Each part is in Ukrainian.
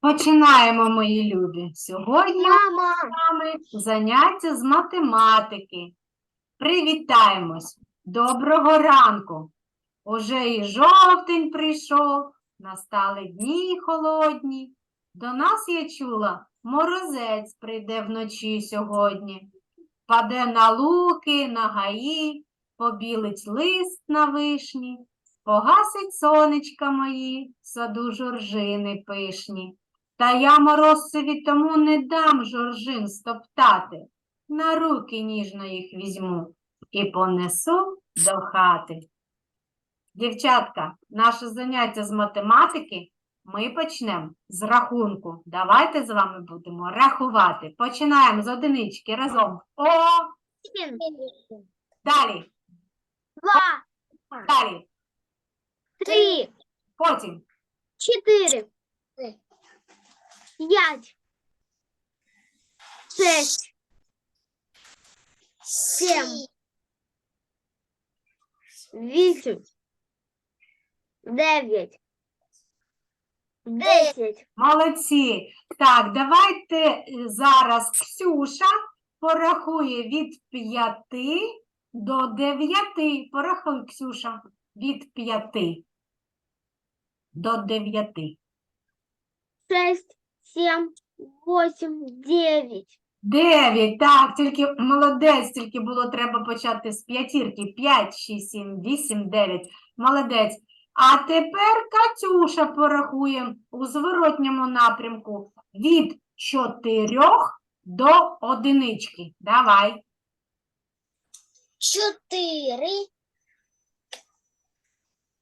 Починаємо, мої любі. Сьогодні Мама. з вами заняття з математики. Привітаємось. Доброго ранку. Уже і жовтень прийшов, настали дні холодні. До нас я чула, морозець прийде вночі сьогодні. Паде на луки, на гаї, побілить лист на вишні, погасить сонечка мої, в саду жоржини пишні. Та я морозцеві тому не дам жоржин стоптати. На руки ніжно їх візьму і понесу до хати. Дівчатка, наше заняття з математики ми почнемо з рахунку. Давайте з вами будемо рахувати. Починаємо з одинички разом. О, далі, два, далі, три, потім, четыре, пять, шесть, семь, восемь, девять, десять, Молодці. Так, давайте е, зараз Ксюша порахує від 5 до 9. Порахуй, Ксюша, від 5 до 9. шесть, семь, восемь, девять, 9. Так, тільки молодець, тільки було треба почати з п'ятірки. 5, 6, 7, 8, 9. Молодець. А тепер Катюша порахує у зворотньому напрямку від 4 до одинички. Давай. Чотири,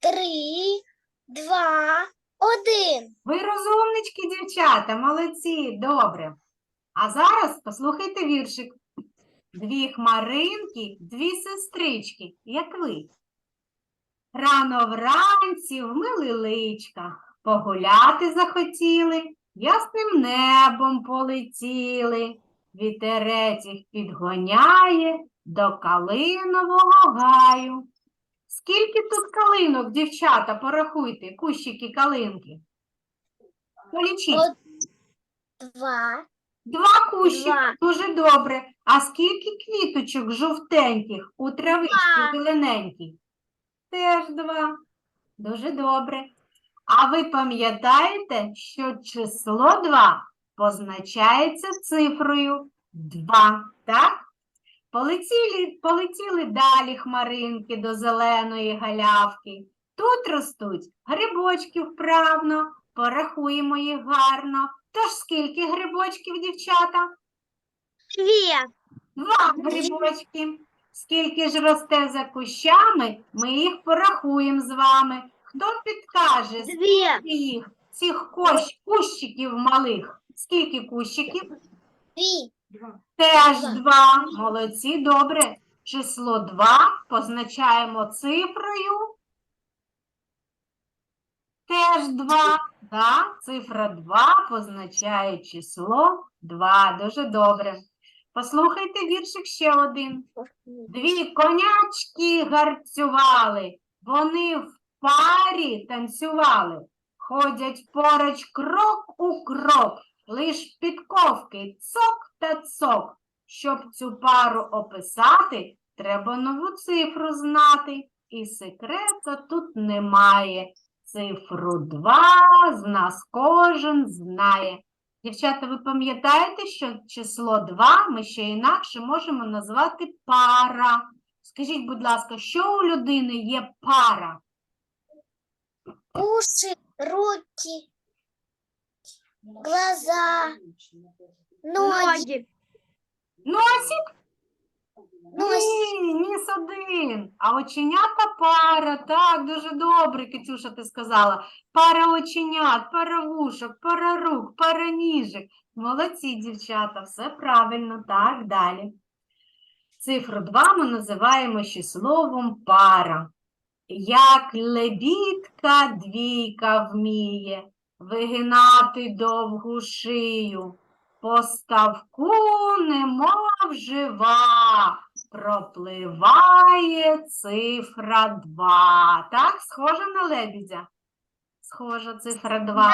три, два, один. Ви розумнички, дівчата, молодці, добре. А зараз послухайте віршик. Дві хмаринки, дві сестрички, як ви. Рано вранці вмили личка, погуляти захотіли, ясним небом полетіли. Вітерець їх підгоняє до калинового гаю. Скільки тут калинок, дівчата, порахуйте, кущики калинки. Полічіть. Два, Два кущики, Два. дуже добре. А скільки квіточок жовтеньких у травичці зелененькій? Теж два. Дуже добре. А ви пам'ятаєте, що число 2 позначається цифрою 2, так? Полетіли, полетіли далі хмаринки до зеленої галявки. Тут ростуть грибочки вправно, порахуємо їх гарно. Тож скільки грибочків, дівчата? две, Два грибочки. Скільки ж росте за кущами, ми їх порахуємо з вами. Хто підкаже, скільки їх, цих кущ, кущиків малих? Скільки кущиків? дві, Теж Два. два. Молодці, добре. Число 2 позначаємо цифрою. Теж 2. Да? Цифра 2 позначає число 2. Дуже добре. Послухайте віршик ще один. Дві конячки гарцювали, вони в парі танцювали, ходять поруч крок у крок, лиш підковки цок та цок. Щоб цю пару описати, треба нову цифру знати, і секрета тут немає. Цифру 2 з нас кожен знає. Дівчата, ви пам'ятаєте, що число 2 ми ще інакше можемо назвати пара. Скажіть, будь ласка, що у людини є пара? уші, руки, глаза, ноги, Носик? Ні, ніс один. А оченята пара. Так, дуже добре, Катюша, ти сказала. Пара оченят, пара вушок, пара рук, пара ніжок. Молодці, дівчата, все правильно. Так, далі. Цифру 2 ми називаємо ще словом пара. Як лебідка двійка вміє вигинати довгу шию, по ставку немов жива, пропливає цифра 2. Так, схожа на лебідя? Схожа цифра 2.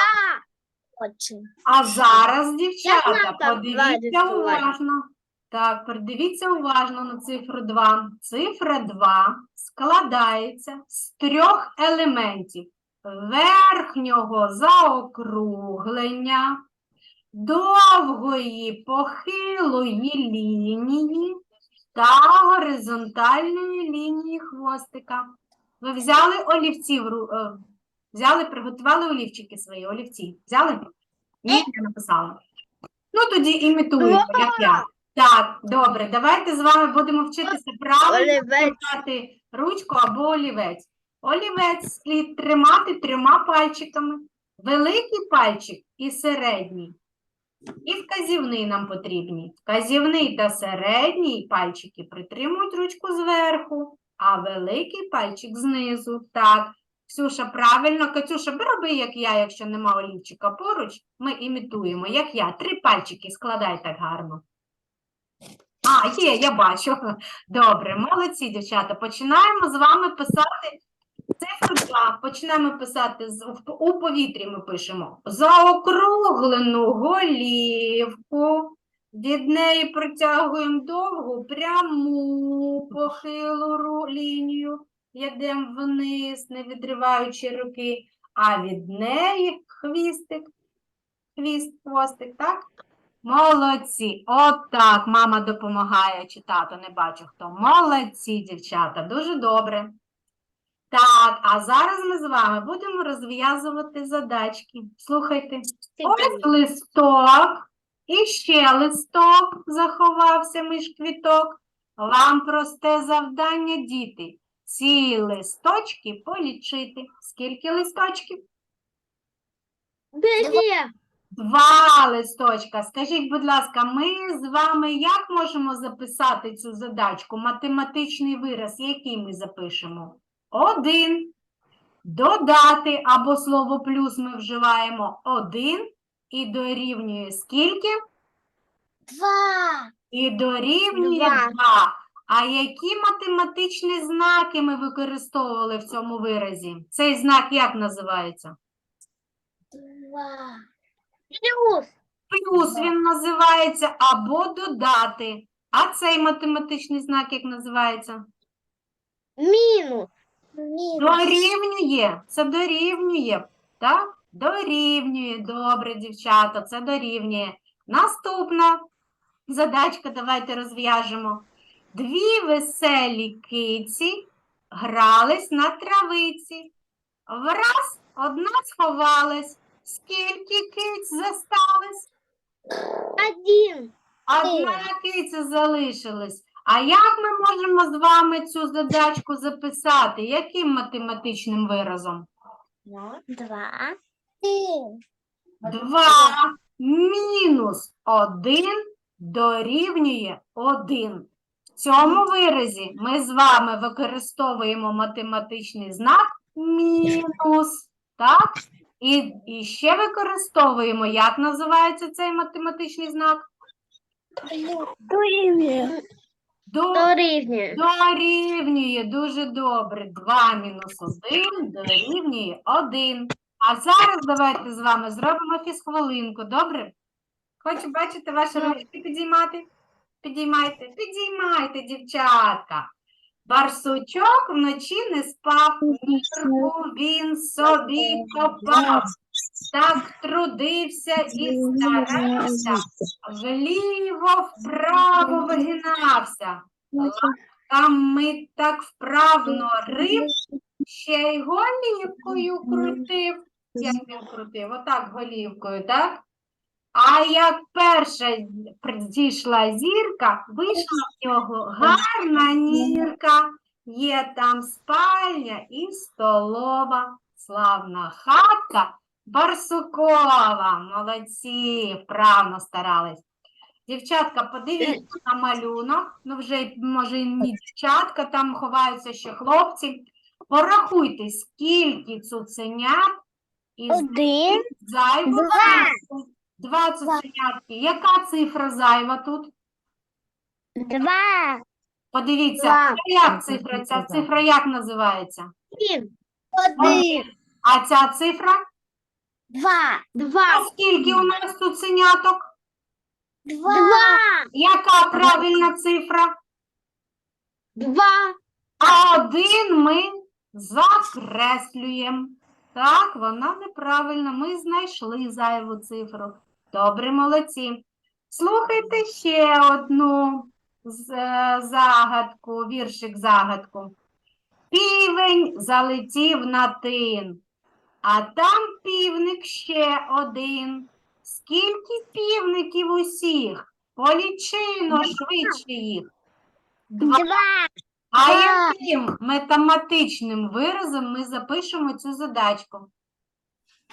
А зараз, дівчата, подивіться уважно. Так, подивіться уважно на цифру 2. Цифра 2 складається з трьох елементів: верхнього заокруглення, довгої похилої лінії та горизонтальної лінії хвостика. Ви взяли олівці, е, взяли, приготували олівчики свої, олівці. Взяли? Ні, я написала. Ну, тоді імітуйте, як я. Так, добре, давайте з вами будемо вчитися правильно тримати ручку або олівець. Олівець слід тримати трьома пальчиками. Великий пальчик і середній. І вказівний нам потрібні. Вказівний та середній пальчики притримують ручку зверху, а великий пальчик знизу. Так, Ксюша, правильно. Катюша, роби, як я, якщо нема олівчика поруч, ми імітуємо, як я. Три пальчики складай так гарно. А, є, я бачу. Добре, молодці, дівчата. Починаємо з вами писати цифру 2. Починаємо писати з- у повітрі. Ми пишемо заокруглену голівку. Від неї протягуємо довгу пряму похилу лінію. Йдемо вниз, не відриваючи руки, а від неї хвістик, хвіст, хвостик, так? Молодці. От так, мама допомагає чи тато, не бачу хто. Молодці, дівчата, дуже добре. Так, а зараз ми з вами будемо розв'язувати задачки. Слухайте. Ось листок, і ще листок заховався між квіток. Вам просте завдання, діти. Ці листочки полічити. Скільки листочків? Две. Два листочка. Скажіть, будь ласка, ми з вами як можемо записати цю задачку? Математичний вираз, який ми запишемо? Один. Додати або слово плюс ми вживаємо один і дорівнює скільки? Два. І дорівнює Два. 2. А які математичні знаки ми використовували в цьому виразі? Цей знак як називається? Два. Плюс. Плюс він називається або додати. А цей математичний знак як називається? Минус. Дорівнює. Це дорівнює. Так? Дорівнює. Добре, дівчата, це дорівнює. Наступна задачка, давайте розв'яжемо. Дві веселі киці грались на травиці. Враз одна сховалась. Скільки киць засталось? Один. Одна киця залишилась. А як ми можемо з вами цю задачку записати? Яким математичним виразом? Два. Два мінус один дорівнює один. В цьому виразі ми з вами використовуємо математичний знак мінус. Так? І, і ще використовуємо, як називається цей математичний знак? До... Дорівнює. Дорівнює дуже добре. 2 мінус 1 дорівнює 1. А зараз давайте з вами зробимо фізхвилинку, добре? Хочу бачити ваші ручки підіймати? Підіймайте, підіймайте, дівчатка. Барсучок вночі не спав, нірку він собі копав. Так трудився і старався, вліво вправо вигинався. Лапками так вправно рив, ще й голівкою крутив. Як він крутив? Отак голівкою, так? А як перша зійшла зірка, вийшла в нього гарна нірка. Є там спальня і столова, славна хатка Барсукова. Молодці, вправно старались. Дівчатка, подивіться на малюнок. Ну, вже, може, і не дівчатка, там ховаються ще хлопці. Порахуйте, скільки цуценят із Один. зайвого Два. Два цуценятки. Яка цифра зайва тут? Два. Подивіться, Два. як цифра? Ця цифра як називається? Один. Один. А ця цифра? Два. Два. Два. А скільки у нас тут синяток? Два. Два. Яка правильна цифра? Два. А один ми закреслюємо. Так, вона неправильна. Ми знайшли зайву цифру. Добре, молодці. Слухайте ще одну з- е, загадку, віршик загадку. Півень залетів на тин, а там півник ще один. Скільки півників усіх? Полічино швидше їх. Два. Два. А яким математичним виразом ми запишемо цю задачку?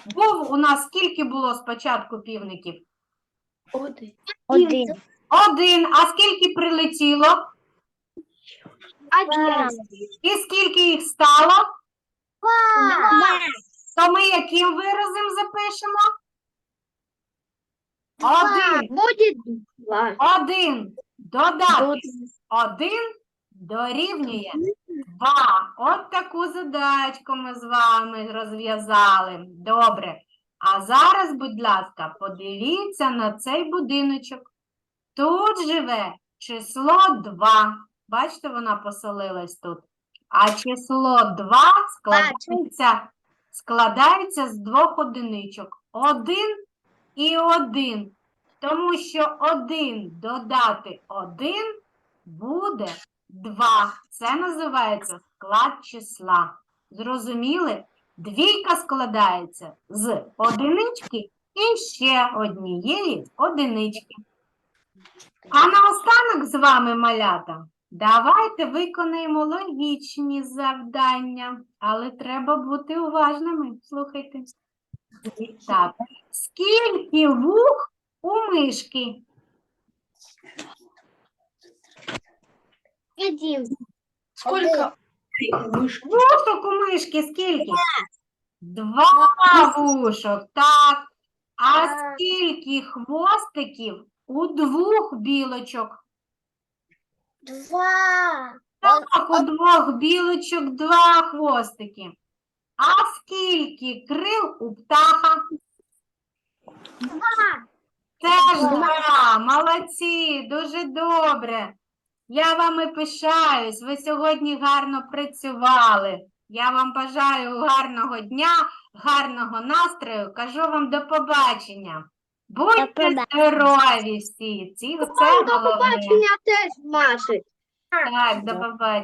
Був у нас скільки було спочатку півників? Один. Один. А скільки прилетіло? Один. І скільки їх стало? Два. То ми яким виразом запишемо? Один. Будет два. Один. Додати. Один дорівнює два. От таку задачку ми з вами розв'язали. Добре. А зараз, будь ласка, подивіться на цей будиночок. Тут живе число 2. Бачите, вона поселилась тут. А число 2 складається, складається з двох одиничок. Один і один. Тому що один додати один буде 2. Це називається склад числа. Зрозуміли? Двійка складається з одинички і ще однієї одинички. А наостанок з вами, малята, давайте виконаємо логічні завдання, але треба бути уважними. Слухайте. Так, скільки вух у мишки? Один. Сколько? Вушок у мишки скільки? Два вушок, так. А скільки хвостиків у двох білочок? Два. Так, у двох білочок два хвостики. А скільки крил у птаха? Два. Теж два. Молодці, дуже добре. Я вами пишаюсь. Ви сьогодні гарно працювали. Я вам бажаю гарного дня, гарного настрою. Кажу вам до побачення. Будьте здорові всі. Ці, це До головне. побачення теж, Маші. Так, до побачення.